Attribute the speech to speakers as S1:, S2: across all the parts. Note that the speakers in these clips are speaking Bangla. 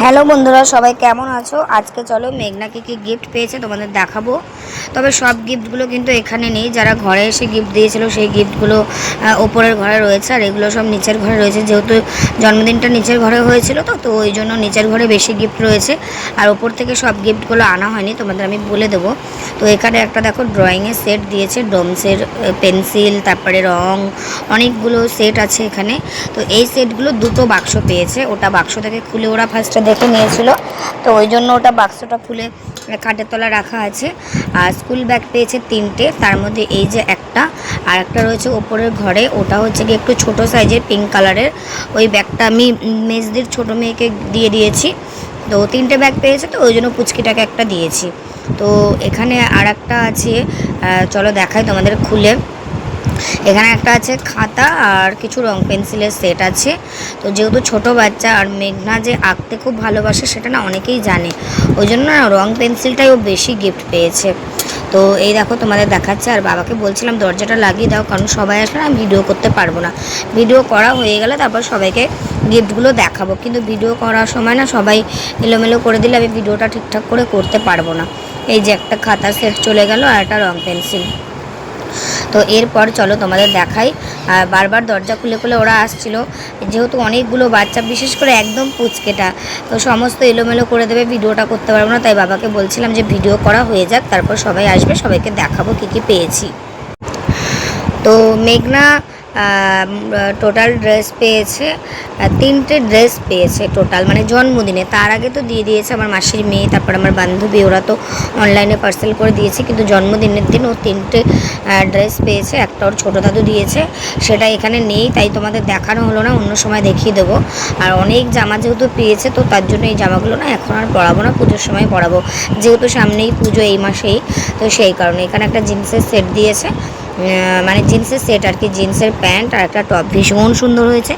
S1: হ্যালো বন্ধুরা, সবাই কেমন আছো? আজকে চলো মেঘনা কি কি গিফট পেয়েছে তোমাদের দেখাবো। তবে সব গিফটগুলো কিন্তু এখানে নেই। যারা ঘরে এসে গিফট দিয়েছিল, সেই গিফটগুলো ওপরের ঘরে রয়েছে। আর এগুলো সব নিচের ঘরে রয়েছে। যেহেতু জন্মদিনটা নিচের ঘরে হয়েছিল তো তো ওই জন্য নিচের ঘরে বেশি গিফট রয়েছে। আর ওপর থেকে সব গিফটগুলো আনা হয়নি, তোমাদের আমি বলে দেবো। তো এখানে একটা দেখো ড্রয়িংয়ের সেট দিয়েছে। ডোমসের পেন্সিল তারপরে রং, অনেকগুলো সেট আছে এখানে। তো এই সেটগুলো দুটো বাক্স পেয়েছে। ওটা বাক্স থেকে খুলে ওরা ফার্স্টে দেখে নিয়েছিল। তো ওই জন্য ওটা বাক্সটা খুলে খাটের তলা রাখা আছে। আর স্কুল ব্যাগ পেয়েছে তিনটে, তার মধ্যে এই যে একটা, আর একটা রয়েছে ওপরের ঘরে। ওটা হচ্ছে গিয়ে একটু ছোট সাইজের পিঙ্ক কালারের ওই ব্যাগটা আমি মেজদির ছোট মেয়েকে দিয়ে দিয়েছি। তো তিনটে ব্যাগ পেয়েছে তো, ওই জন্য পুচকিটাকে একটা দিয়েছি। তো এখানে আর একটা আছে চলো দেখাই তোমাদের খুলে। এখানে একটা আছে খাতা আর কিছু রং পেন্সিলের সেট আছে। তো যেহেতু ছোট বাচ্চা আর মেঘনা যে আঁকতে খুব ভালোবাসে সেটা না অনেকেই জানে। ওই জন্য না রং পেন্সিলটাই ও বেশি গিফট পেয়েছে। তো এই দেখো তোমাদের দেখাচ্ছে আর বাবাকে বলছিলাম দরজাটা লাগিয়ে দাও কারণ সবাই আসলে আমি ভিডিও করতে পারব না। ভিডিও করা হয়ে গেলে তারপর সবাইকে গিফটগুলো দেখাবো। কিন্তু ভিডিও করার সময় না সবাই এলোমেলো করে দিলে আমি ভিডিওটা ঠিকঠাক করে করতে পারব না। এই যে একটা খাতা সেট চলে গেল আর একটা রং পেন্সিল। তো এরপর চলো তোমাদের দেখাই। আর বারবার দরজা খুলে খুলে ওরা আসছিল। যেহেতু অনেকগুলো বাচ্চা, বিশেষ করে একদম পুচকেটা, তো সমস্ত এলোমেলো করে দেবে, ভিডিওটা করতে পারব না। তাই বাবাকে বলছিলাম যে ভিডিও করা হয়ে যাক, তারপর সবাই আসবে, সবাইকে দেখাবো কী কী পেয়েছি। তো মেঘনা টোটাল ড্রেস পেয়েছে তিনটে ড্রেস পেয়েছে টোটাল মানে জন্মদিনে। তার আগে তো দিয়ে দিয়েছে আমার মাসির মেয়ে, তারপর আমার বান্ধবী, ওরা তো অনলাইনে পার্সেল করে দিয়েছে, কিন্তু জন্মদিনের দিন ও তিনটে ড্রেস পেয়েছে, একটা ওর ছোটো দাদু দিয়েছে, সেটা এখানে নেই, তাই তোমাদের দেখানো হলো না, অন্য সময় দেখিয়ে দেবো। আর অনেক জামা যেহেতু পেয়েছে, তো তার জন্য এই জামাগুলো না এখন আর পরাবো না, পুজোর সময় পরাবো। যেহেতু সামনেই পুজো এই মাসেই, তো সেই কারণে। এখানে একটা জিন্সের সেট দিয়েছে মানে জিন্সের সেট আর কি, জিন্সের প্যান্ট আর একটা টপ, ভীষণ সুন্দর হয়েছে।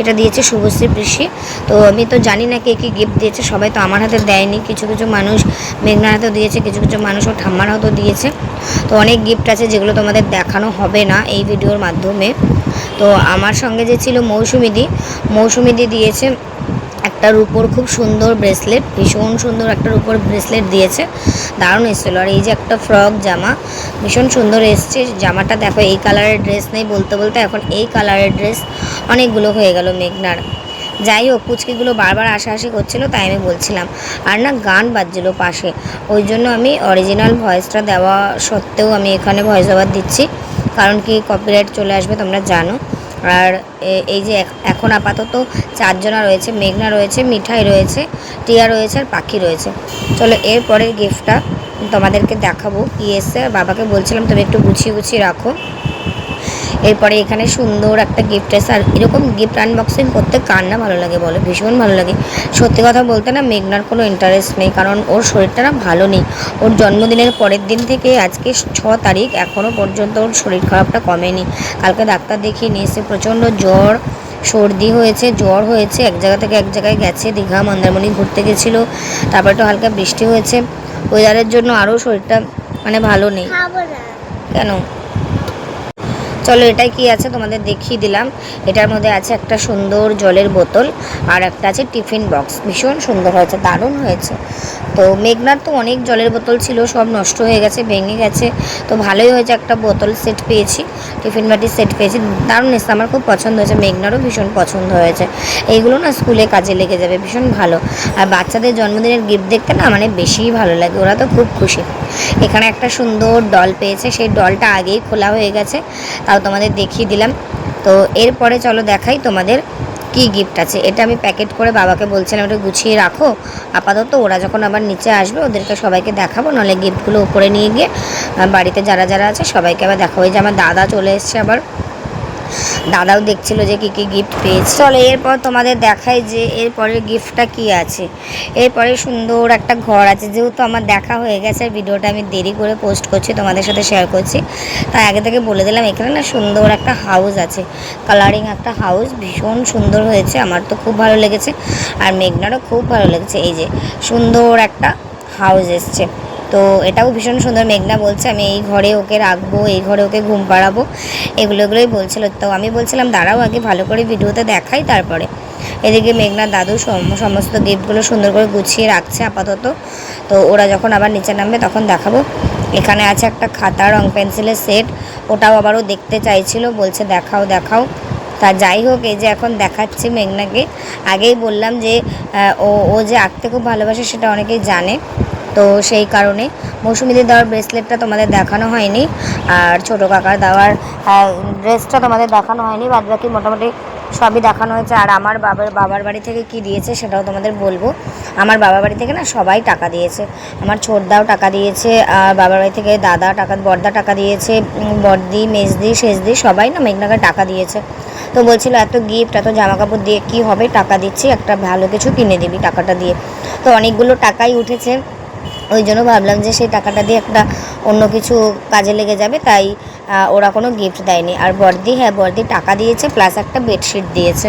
S1: এটা দিয়েছে শুভশ্রী কৃষি তো আমি তো জানি না কে কী গিফট দিয়েছে, সবাই তো আমার হাতে দেয়নি। কিছু কিছু মানুষ মেঘনার হাতেও দিয়েছে, কিছু কিছু মানুষ ও ঠাম্মার হাতেও দিয়েছে। তো অনেক গিফট আছে যেগুলো তোমাদের দেখানো হবে না এই ভিডিওর মাধ্যমে। তো আমার সঙ্গে যে ছিল মৌসুমিদি মৌসুমিদি দিয়েছে একটা রূপোর খুব সুন্দর ব্রেসলেট ভীষণ সুন্দর একটা রূপোর ব্রেসলেট দিয়েছে। দারুণ এসেছিল। আর এই যে একটা ফ্রক জামা, ভীষণ সুন্দর এসছে। জামাটা দেখো, এই কালারের ড্রেস নেই বলতে বলতে, এখন এই কালারের ড্রেস অনেকগুলো হয়ে গেল মেঘনার। যাই হোক, পুচকিগুলো বারবার আশাআশি করছিল, তাই আমি বলছিলাম। আর না, গান বাজছিল পাশে। ওই জন্য আমি অরিজিনাল ভয়েসটা দেওয়া সত্ত্বেও আমি এখানে ভয়েস ওভার দিচ্ছি। কারণ কি কপিরাইট চলে আসবে, তোমরা জানো। আর এই যে এখন আপাতত চারজনা রয়েছে, মেঘনা রয়েছে, মিঠাই রয়েছে, টিয়া রয়েছে আর পাখি রয়েছে। চলো এরপরের গিফটটা তোমাদেরকে দেখাবো। কি এসে বাবাকে বলছিলাম তুমি একটু গুছিয়ে গুছিয়ে রাখো। এরপরে এখানে সুন্দর একটা গিফট এসে আর এরকম গিফট আনবক্সিং করতে কার না ভালো লাগে বলো? ভীষণ ভালো লাগে। সত্যি কথা বলতে না মেঘনার কোনো ইন্টারেস্ট নেই কারণ ওর শরীরটা না ভালো নেই। ওর জন্মদিনের পরের দিন থেকে আজকে ছ তারিখ এখনও পর্যন্ত ওর শরীর খারাপটা কমেনি। কালকে ডাক্তার দেখিয়ে নিয়ে এসে প্রচণ্ড জ্বর সর্দি হয়েছে জ্বর হয়েছে এক জায়গা থেকে এক জায়গায় গেছে দীঘা মন্দারমণি ঘুরতে গেছিল তারপর একটু হালকা বৃষ্টি হয়েছে। ওয়েদারের জন্য আরও শরীরটা মানে ভালো নেই। কেন? চলো, এটাই কি আছে তোমাদের দেখিয়ে দিলাম। এটার মধ্যে আছে একটা সুন্দর জলের বোতল আর একটা আছে টিফিন বক্স। ভীষণ সুন্দর হয়েছে, দারুণ হয়েছে। তো মেঘনার তো অনেক জলের বোতল ছিল, সব নষ্ট হয়ে গেছে, ভেঙে গেছে। তো ভালোই হয়েছে, একটা বোতল সেট পেয়েছি, টিফিন বাটির সেট পেয়েছি। দারুণ এসে আমার খুব পছন্দ হয়েছে, মেঘনারও ভীষণ পছন্দ হয়েছে। এইগুলো না স্কুলে কাজে লেগে যাবে, ভীষণ ভালো। আর বাচ্চাদের জন্মদিনের গিফট দেখতে না মানে বেশিই ভালো লাগে, ওরা তো খুব খুশি। এখানে একটা সুন্দর ডল পেয়েছে, সেই ডলটা আগেই খোলা হয়ে গেছে। তাও তোমাদের দেখিয়ে দিলাম। তো এরপরে চলো দেখাই তোমাদের কি গিফট আছে। এটা আমি প্যাকেট করে বাবাকে বলছিলাম এটা গুছিয়ে রাখো। আপাতত ওরা যখন আবার নিচে আসবে, ওদেরকে সবাইকে দেখাবো। নাহলে গিফটগুলো উপরে নিয়ে গিয়ে বাড়িতে যারা যারা আছে, সবাইকে আবার দেখাবো। এই যে আমার দাদা চলে এসছে আবার। দাদাও দেখছিল যে কি কি গিফট পেয়েছে। চলো এরপর তোমাদের দেখাই যে এরপরের গিফটটা কি আছে। এরপরে সুন্দর একটা ঘর আছে। যেহেতু আমার দেখা হয়ে গেছে, ভিডিওটা আমি দেরি করে পোস্ট করছি, তোমাদের সাথে শেয়ার করছি। তাই আগে থেকে বলে দিলাম, এখানে না সুন্দর একটা হাউস আছে। কালারিং একটা হাউস ভীষণ সুন্দর হয়েছে। আমার তো খুব ভালো লেগেছে। আর মেঘনারও খুব ভালো লেগেছে। এই যে সুন্দর একটা হাউস এসছে। তো এটাও ভীষণ সুন্দর। মেঘনা বলছে, আমি এই ঘরে ওকে রাখব, এই ঘরে ওকে ঘুম পাড়াবো। এগুলো এগুলোই বলছিল। তো আমি বলছিলাম, দাঁড়াও আগে ভালো করে ভিডিওতে দেখাই তারপরে। এদিকে মেঘনার দাদু সম- সমস্ত গিফটগুলো সুন্দর করে গুছিয়ে রাখছে আপাতত। তো ওরা যখন আবার নিচে নামবে তখন দেখাবো। এখানে আছে একটা খাতা, রং পেন্সিলের সেট। ওটাও আবারও দেখতে চাইছিল, বলছে, দেখাও দেখাও। তা যাই হোক, এই যে এখন দেখাচ্ছি মেঘনাকে। আগেই বললাম যে ও ও যে আঁকতে খুব ভালোবাসে সেটা অনেকেই জানে। তো সেই কারণে মৌসুমিদের দেওয়ার ব্রেসলেটটা তোমাদের দেখানো হয়নি। আর ছোটো কাকার দেওয়ার ড্রেসটা তোমাদের দেখানো হয়নি বাদ বাকি মোটামুটি সবই দেখানো হয়েছে। আর আমার বাবার বাবার বাড়ি থেকে কি দিয়েছে সেটাও তোমাদের বলব। আমার বাবার বাড়ি থেকে না সবাই টাকা দিয়েছে। আমার ছোটদাও টাকা দিয়েছে, আর বাবার বাড়ি থেকে দাদা টাকা বর্দা টাকা দিয়েছে বর্দি মেজদি শেষদি সবাই না মেঘনাকে টাকা দিয়েছে। তো বলছিল, এত গিফট এত জামা কাপড় দিয়ে কি হবে? টাকা দিচ্ছি, একটা ভালো কিছু কিনে দিবি টাকাটা দিয়ে। তো অনেকগুলো টাকাই উঠেছে। ওই জন্য ভাবলাম যে সেই টাকাটা দিয়ে একটা অন্য কিছু কাজে লেগে যাবে, তাই ওরা কোনো গিফট দেয়নি। আর বর্দি হ্যাঁ বর্দি টাকা দিয়েছে প্লাস একটা বেডশিট দিয়েছে।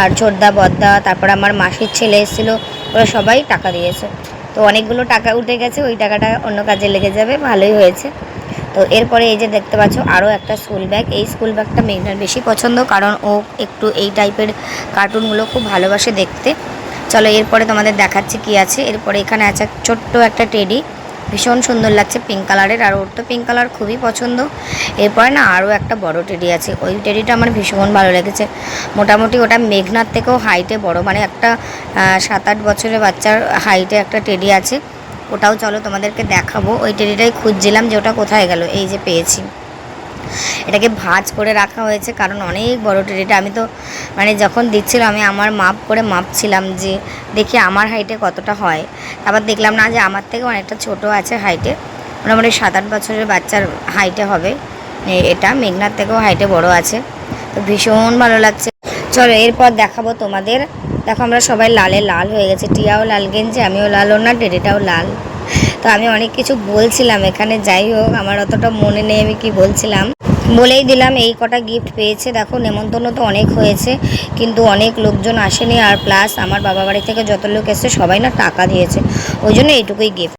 S1: আর ছোটদা, বদ্দা, তারপর আমার মাসির ছেলে এসেছিল, ওরা সবাই টাকা দিয়েছে। তো অনেকগুলো টাকা উঠে গেছে, ওই টাকাটা অন্য কাজে লেগে যাবে, ভালোই হয়েছে। তো এরপরে এই যে দেখতে পাচ্ছ, আরও একটা স্কুল ব্যাগ এই স্কুল ব্যাগটা মেঘনার বেশি পছন্দ, কারণ ও একটু এই টাইপের কার্টুনগুলো খুব ভালোবাসে দেখতে। চলো এরপরে তোমাদের দেখাচ্ছি কি আছে। এরপরে এখানে আছে ছোট্ট একটা টেডি। ভীষণ সুন্দর লাগছে পিঙ্ক কালারের আর ওর তো পিঙ্ক কালার খুবই পছন্দ। এরপরে না আরও একটা বড় টেডি আছে। ওই টেডিটা আমার ভীষণ ভালো লেগেছে। মোটামুটি ওটা মেঘনার থেকেও হাইটে বড় মানে একটা সাত আট বছরের বাচ্চার হাইটে একটা টেডি আছে। ওটাও চলো তোমাদেরকে দেখাবো। ওই টেডিটাই খুঁজছিলাম যে ওটা কোথায় গেল, এই যে পেয়েছি। এটাকে ভাঁজ করে রাখা হয়েছে, কারণ অনেক বড় টেডিটা আমি তো মানে যখন দিচ্ছিল আমি আমার মাপ করে মাপছিলাম যে দেখি আমার হাইটে কতটা হয়। তারপর দেখলাম না যে আমার থেকে অনেকটা ছোট আছে হাইটে মোটামুটি সাত আট বছরের বাচ্চার হাইটে হবে। এটা মেঘনার থেকেও হাইটে বড় আছে। তো ভীষণ ভালো লাগছে। চলো, এরপর দেখাবো তোমাদের। দেখো, আমরা সবাই লালে লাল হয়ে গেছে। টিয়াও লাল, গেঞ্জি, আমিও লাল ওর না টেডিটাও লাল। তো আমি অনেক কিছু বলছিলাম এখানে, যাই হোক, আমার অতটা মনে নেই আমি কি বলছিলাম। বলেই দিলাম, এই কটা গিফট পেয়েছে। দেখো, নেমন্তন্ন তো অনেক হয়েছে, কিন্তু অনেক লোকজন আসেনি। আর প্লাস আমার বাবা বাড়ি থেকে যত লোক এসছে, সবাই না টাকা দিয়েছে। ওই জন্য এইটুকুই গিফট